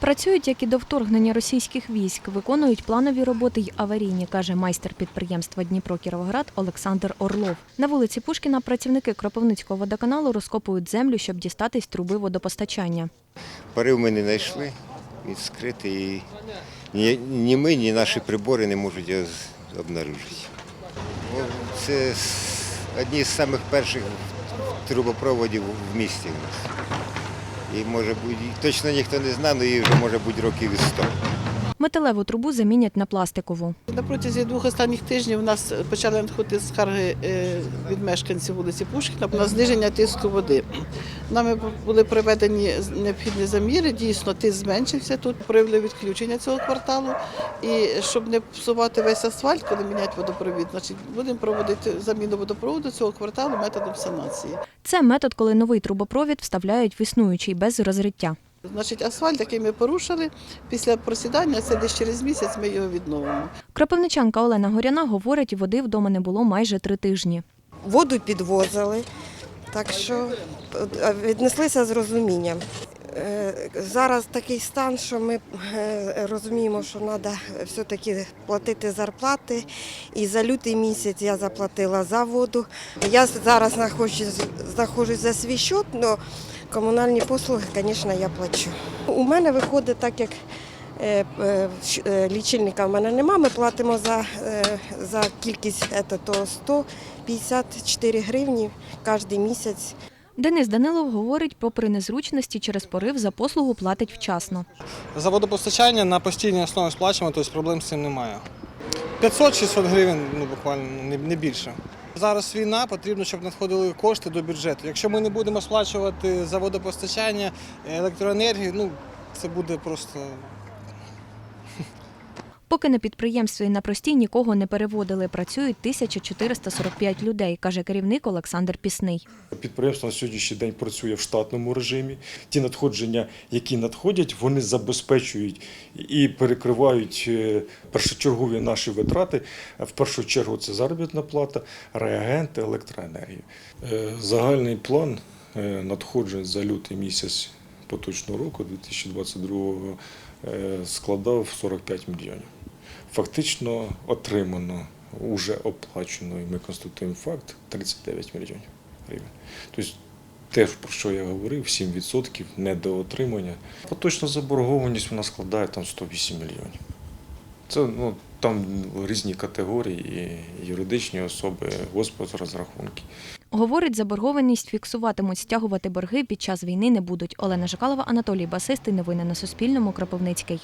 Працюють, як і до вторгнення російських військ, виконують планові роботи й аварійні, каже майстер підприємства Дніпро Кіровоград Олександр Орлов. На вулиці Пушкіна працівники Кропивницького водоканалу розкопують землю, щоб дістатись труби водопостачання. Парив ми не знайшли, він скритий. І ні, ми, ні наші прибори не можуть обнаружити. Це одні з самих перших трубопроводів в місті у нас. І може бути, точно ніхто не знає, але їй вже може бути років і 100. Металеву трубу замінять на пластикову. На протязі двох останніх тижнів у нас почали надходити скарги е, від мешканців вулиці Пушкіна на зниження тиску води. Нами були проведені необхідні заміри. Дійсно, тиск зменшився. Тут провели відключення цього кварталу. І щоб не псувати весь асфальт, коли міняють водопровід, значить будемо проводити заміну водопроводу цього кварталу методом санації. Це метод, коли новий трубопровід вставляють в існуючий без розриття. Значить, асфальт, який ми порушили, після просідання, це десь через місяць ми його відновимо. Кропивничанка Олена Горяна говорить, води вдома не було майже три тижні. воду підвозили, так що е, віднеслися з розумінням. Е, Зараз такий стан, що ми е, розуміємо, що треба все-таки платити зарплати. І за лютий місяць я заплатила за воду. Я зараз знаходжусь, знаходжусь за свій счет, але комунальні послуги, звісно, я плачу. У мене виходить так, як е, е, е, лічильника в мене нема. Ми платимо за, за кількість то 154 гривні кожен місяць. Денис Данилов говорить, попри незручності через порив за послугу платить вчасно. За водопостачання на постійній основі сплачуємо, тобто проблем з цим немає. 500-600 гривень, ну буквально не, не більше. Зараз війна, потрібно, щоб надходили кошти до бюджету. Якщо ми не будемо сплачувати за водопостачання, електроенергію, ну це буде просто Поки на підприємстві на простій нікого не переводили. Працюють 1445 людей, каже керівник Олександр Пісний. Підприємство на сьогоднішній день працює в штатному режимі. Ті надходження, які надходять, вони забезпечують і перекривають е, першочергові наші витрати. В першу чергу це заробітна плата, реагенти, електроенергія. Е, Загальний план е, надходжень за лютий місяць поточного року, 2022 е, складав 45 мільйонів. Фактично отримано, уже оплачено, і ми констатуємо факт, 39 мільйонів гривень. Тобто те, про що я говорив, 7% недоотримання. Поточна заборгованість вона складає там 108 мільйонів. Це ну, там різні категорії, і юридичні особи, господарзрахунки. Говорить, заборгованість фіксуватимуть, стягувати борги під час війни не будуть. Олена Жикалова, Анатолій Басистий. Новини на Суспільному. Кропивницький.